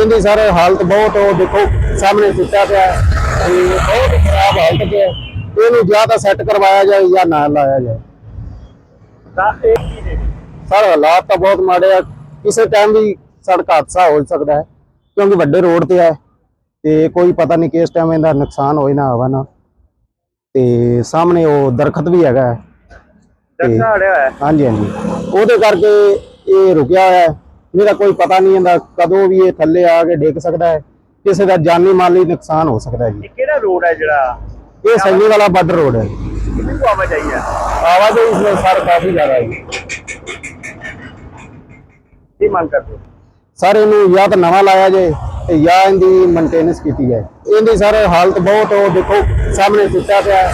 ਇਹਦੀ ਸਰ ਹਾਲਤ ਬਹੁਤ ਉਹ ਦੇਖੋ ਸਾਹਮਣੇ ਟੁੱਟਿਆ ਪਿਆ ਤੇ ਬਹੁਤ ਖਰਾਬ ਹਾਲਤ ਹੈ। ਇਹਨੂੰ ਜਾਂ ਤਾਂ ਸੈੱਟ ਕਰਵਾਇਆ ਜਾਏ ਜਾਂ ਨਾ ਲਾਇਆ ਜਾਏ। ਤਾਂ ਇਹ ਕੀ ਨੇ ਸਰ ਹਾਲਾਤ ਤਾਂ ਬਹੁਤ ਮਾੜੇ ਆ। ਕਿਸੇ ਟਾਈਮ ਵੀ ਸੜਕ ਹਾਦਸਾ ਹੋ ਸਕਦਾ ਹੈ ਕਿਉਂਕਿ ਵੱਡੇ ਰੋਡ ਤੇ ਹੈ। ਤੇ ਕੋਈ ਪਤਾ ਨਹੀਂ ਕਿਸ ਟਾਈਮ ਇਹਦਾ ਨੁਕਸਾਨ ਹੋਏ ਨਾ ਹੋਵੇ ਨਾ। ਤੇ ਸਾਹਮਣੇ ਉਹ ਦਰਖਤ ਵੀ ਹੈਗਾ ਹੋਇਆ ਹੈ। ਹਾਂਜੀ ਹਾਂਜੀ। ਉਹਦੇ ਕਰਕੇ ਇਹ ਰੁਕਿਆ ਹੋਇਆ ਹੈ। ਮੇਰਾ ਕੋਈ ਪਤਾ ਨਹੀਂ ਇਹਦਾ ਕਦੋਂ ਵੀ ਇਹ ਥੱਲੇ ਆ ਕੇ ਡਿੱਗ ਸਕਦਾ ਹੈ। ਕਿਸੇ ਦਾ ਜਾਨੀ ਮਾਲੀ ਨੁਕਸਾਨ ਹੋ ਸਕਦਾ ਹੈ ਜੀ। ਇਹ ਕਿਹੜਾ ਰੋਡ ਹੈ ਜਿਹੜਾ? ਇਹ ਸੈਣੀ ਵਾਲਾ ਬਾਰਡਰ ਰੋਡ ਹੈ ਕਿੰਨੀ ਕੁ ਆਵਾਜਾਈ ਹੈ? ਆਵਾਜਾਈ ਇਸ ਵਿੱਚ ਸਰ ਕਾਫੀ ਜ਼ਿਆਦਾ ਹੈ ਜੀ। ਕੀ ਮੰਗ ਕਰਦੇ ਹੋ? ਸਰ ਇਹਨੂੰ ਜਾਂ ਤਾਂ ਨਵਾਂ ਲਾਇਆ ਜਾਏ ਤੇ ਜਾਂ ਇਹਦੀ ਮੇਨਟੇਨੈਂਸ ਕੀਤੀ ਜਾਏ। ਇਹਦੀ ਸਰ ਹਾਲਤ ਬਹੁਤ ਉਹ ਦੇਖੋ ਸਾਹਮਣੇ ਟੁੱਟਿਆ ਪਿਆ ਹੈ।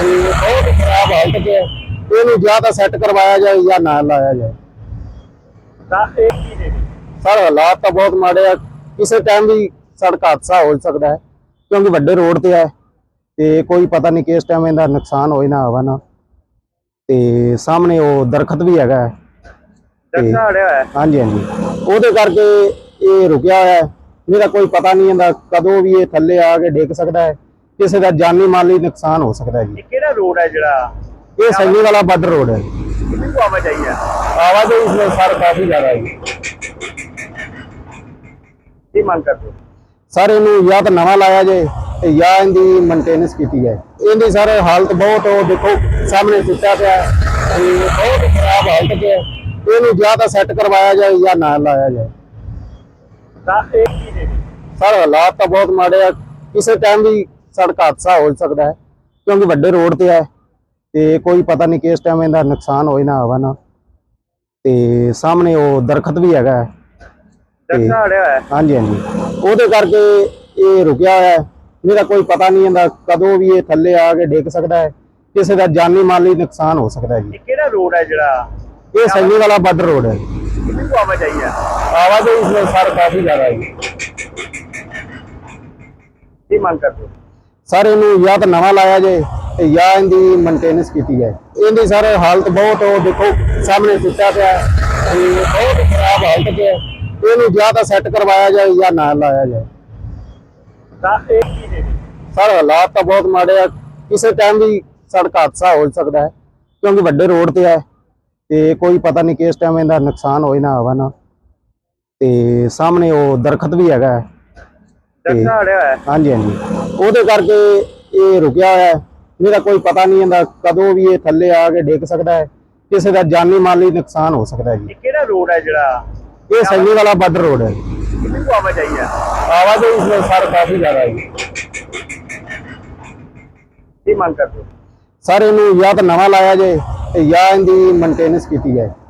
ਤੇ ਬਹੁਤ ਖਰਾਬ ਹਾਲਤ ਹੈ। ਇਹਨੂੰ ਜਾਂ ਤਾਂ ਸੈੱਟ ਕਰਵਾਇਆ ਜਾਏ ਜਾਂ ਨਾ ਲਾਇਆ ਜਾਏ। ਤਾਂ ਇਹ ਕੀ ਨੇ ਸਰ ਹਾਲਾਤ ਤਾਂ ਬਹੁਤ ਮਾੜੇ ਆ। ਕਿਸੇ ਟਾਈਮ ਵੀ ਸੜਕ ਹਾਦਸਾ ਹੋ ਸਕਦਾ ਹੈ ਕਿਉਂਕਿ ਵੱਡੇ ਰੋਡ ਤੇ ਹੈ ਤੇ ਕੋਈ ਪਤਾ ਨਹੀਂ ਕਿਸ ਟਾਈਮ ਇਹਦਾ ਨੁਕਸਾਨ ਹੋਏ ਨਾ ਹੋਵੇ ਨਾ। ਤੇ ਸਾਹਮਣੇ ਉਹ ਦਰਖਤ ਵੀ ਹੈਗਾ ਹੈ। ਹੋਇਆ। ਹਾਂਜੀ ਹਾਂਜੀ। ਉਹਦੇ ਕਰਕੇ ਇਹ ਰੁਕਿਆ ਹੋਇਆ ਹੈ। ਮੇਰਾ ਕੋਈ ਪਤਾ ਨਹੀਂ ਇਹਦਾ ਕਦੋਂ ਵੀ ਇਹ ਥੱਲੇ ਆ ਕੇ ਡਿੱਗ ਸਕਦਾ ਹੈ। ਕਿਸੇ ਦਾ ਜਾਨੀ ਮਾਲੀ ਨੁਕਸਾਨ ਹੋ ਸਕਦਾ ਹੈ ਜੀ। ਕਿਹੜਾ ਰੋਡ ਹੈ ਜਿਹੜਾ? ਇਹ ਸੈਣੀ ਵਾਲਾ ਬਾਰਡਰ ਰੋਡ ਹੈ ਕਿੰਨੀ ਆਵਾਜਾਈ ਹੈ? ਵਿੱਚ ਸਰ ਕਾਫੀ ਜ਼ਿਆਦਾ ਹੈ ਜੀ ਕੀ ਮੰਗ ਕਰਦੇ ਹੋ? ਸਰ ਇਹਨੂੰ ਜਾਂ ਤਾਂ ਨਵਾਂ ਲਾਇਆ ਜਾਏ ਤੇ ਜਾਂ ਇਹਦੀ ਮੇਨਟੇਨੈਂਸ ਕੀਤੀ ਜਾਏ। ਇਹਦੀ ਸਰ ਹਾਲਤ ਬਹੁਤ ਉਹ ਦੇਖੋ ਸਾਹਮਣੇ ਟੁੱਟਿਆ ਪਿਆ। ਹੈ ਤੇ ਬਹੁਤ ਖਰਾਬ ਹਾਲਤ 'ਚ ਹੈ। ਇਹਨੂੰ ਜਾਂ ਤਾਂ ਸੈੱਟ ਕਰਵਾਇਆ ਜਾਏ ਜਾਂ ਨਾ ਲਾਇਆ ਜਾਏ। ਤਾਂ ਇਹ ਕੀ ਨੇ ਸਰ ਹਾਲਾਤ ਤਾਂ ਬਹੁਤ ਮਾੜੇ ਆ। ਕਿਸੇ ਟਾਈਮ ਵੀ ਸੜਕ ਹਾਦਸਾ ਹੋ ਸਕਦਾ ਹੈ ਕਿਉਂਕਿ ਵੱਡੇ ਰੋਡ ਤੇ ਹੈ ਤੇ ਕੋਈ ਪਤਾ ਨਹੀਂ ਕਿਸ ਟਾਈਮ ਇਹਦਾ ਨੁਕਸਾਨ ਹੋਏ ਨਾ ਹੋਵੇ ਨਾ। ਤੇ ਸਾਹਮਣੇ ਉਹ ਦਰਖਤ ਵੀ ਹੈਗਾ ਹੈ। ਅੜਿਆ ਹੋਇਆ ਹੈ। ਹਾਂਜੀ ਹਾਂਜੀ। ਉਹਦੇ ਕਰਕੇ ਇਹ ਰੁਕਿਆ ਹੋਇਆ ਹੈ। ਮੇਰਾ ਕੋਈ ਪਤਾ ਨਹੀਂ ਇਹਦਾ ਕਦੋਂ ਵੀ ਇਹ ਥੱਲੇ ਆ ਕੇ ਡਿੱਗ ਸਕਦਾ ਹੈ। ਕਿਸੇ ਦਾ ਜਾਨੀ ਮਾਲੀ ਨੁਕਸਾਨ ਹੋ ਸਕਦਾ ਹੈ ਜੀ। ਇਹ ਕਿਹੜਾ ਰੋਡ ਹੈ ਜਿਹੜਾ? ਇਹ ਸੈਣੀ ਵਾਲਾ ਬਾਰਡਰ ਰੋਡ ਹੈ ਕਿੰਨੀ ਕੁ ਆਵਾਜਾਈ ਹੈ? ਆਵਾਜਾਈ ਇਸ ਵਿੱਚ ਸਰ ਕਾਫੀ ਜ਼ਿਆਦਾ ਹੈ ਜੀ। ਕੀ ਮੰਗ ਕਰਦੇ ਹੋ? ਸਰ ਇਹਨੂੰ ਜਾਂ ਤਾਂ ਨਵਾਂ ਲਾਇਆ ਜਾਏ ਤੇ ਜਾਂ ਇਹਦੀ ਮੇਨਟੇਨੈਂਸ ਕੀਤੀ ਜਾਏ। ਇਹਦੀ ਸਰ ਹਾਲਤ ਬਹੁਤ ਉਹ ਦੇਖੋ ਸਾਹਮਣੇ ਟੁੱਟਿਆ ਪਿਆ ਹੈ। ਤੇ ਬਹੁਤ ਖਰਾਬ ਹਾਲਤ ਹੈ। ਇਹਨੂੰ ਜਾਂ ਤਾਂ ਸੈੱਟ ਕਰਵਾਇਆ ਜਾਏ ਜਾਂ ਨਾ ਲਾਇਆ ਜਾਏ। ਤਾਂ ਇਹ ਕੀ ਨੇ ਸਰ ਹਾਲਾਤ ਤਾਂ ਬਹੁਤ ਮਾੜੇ ਆ। ਕਿਸੇ ਟਾਈਮ ਵੀ ਸੜਕ ਹਾਦਸਾ ਹੋ ਸਕਦਾ ਹੈ ਕਿਉਂਕਿ ਵੱਡੇ ਰੋਡ ਤੇ ਹੈ ਤੇ ਕੋਈ ਪਤਾ ਨਹੀਂ ਕਿਸ ਟਾਈਮ ਇਹਦਾ ਨੁਕਸਾਨ ਹੋਏ ਨਾ ਹੋਵੇ ਨਾ। ਤੇ ਸਾਹਮਣੇ ਉਹ ਦਰਖਤ ਵੀ ਹੈਗਾ ਹੋਇਆ ਹੈ। ਹਾਂਜੀ ਹਾਂਜੀ। ਉਹਦੇ ਕਰਕੇ ਇਹ ਰੁਕਿਆ ਹੋਇਆ ਹੈ। ਮੇਰਾ ਕੋਈ ਪਤਾ ਨਹੀਂ ਇਹਦਾ ਕਦੋਂ ਵੀ ਇਹ ਥੱਲੇ ਆ ਕੇ ਡਿੱਗ ਸਕਦਾ ਹੈ। ਕਿਸੇ ਦਾ ਜਾਨੀ ਮਾਲੀ ਨੁਕਸਾਨ ਹੋ ਸਕਦਾ ਹੈ ਜੀ। ਕਿਹੜਾ ਰੋਡ ਹੈ ਜਿਹੜਾ? ਇਹ ਸੈਣੀ ਵਾਲਾ ਬਾਰਡਰ ਰੋਡ ਹੈ। ਕਿੰਨੀ ਆਵਾਜਾਈ ਹੈ? ਆਵਾਜਾਈ ਇਸ ਵਿੱਚ ਸਰ ਕਾਫੀ ਜ਼ਿਆਦਾ ਹੈ ਜੀ। ਕੀ ਮੰਗ ਕਰਦੇ ਸਰ ਇਹਨੂੰ ਜਾਂ ਤਾਂ ਨਵਾਂ ਲਾਇਆ ਜਾਏ ਤੇ ਜਾਂ ਇਹਦੀ ਮੇਨਟੇਨੈਂਸ ਕੀਤੀ ਜਾਏ।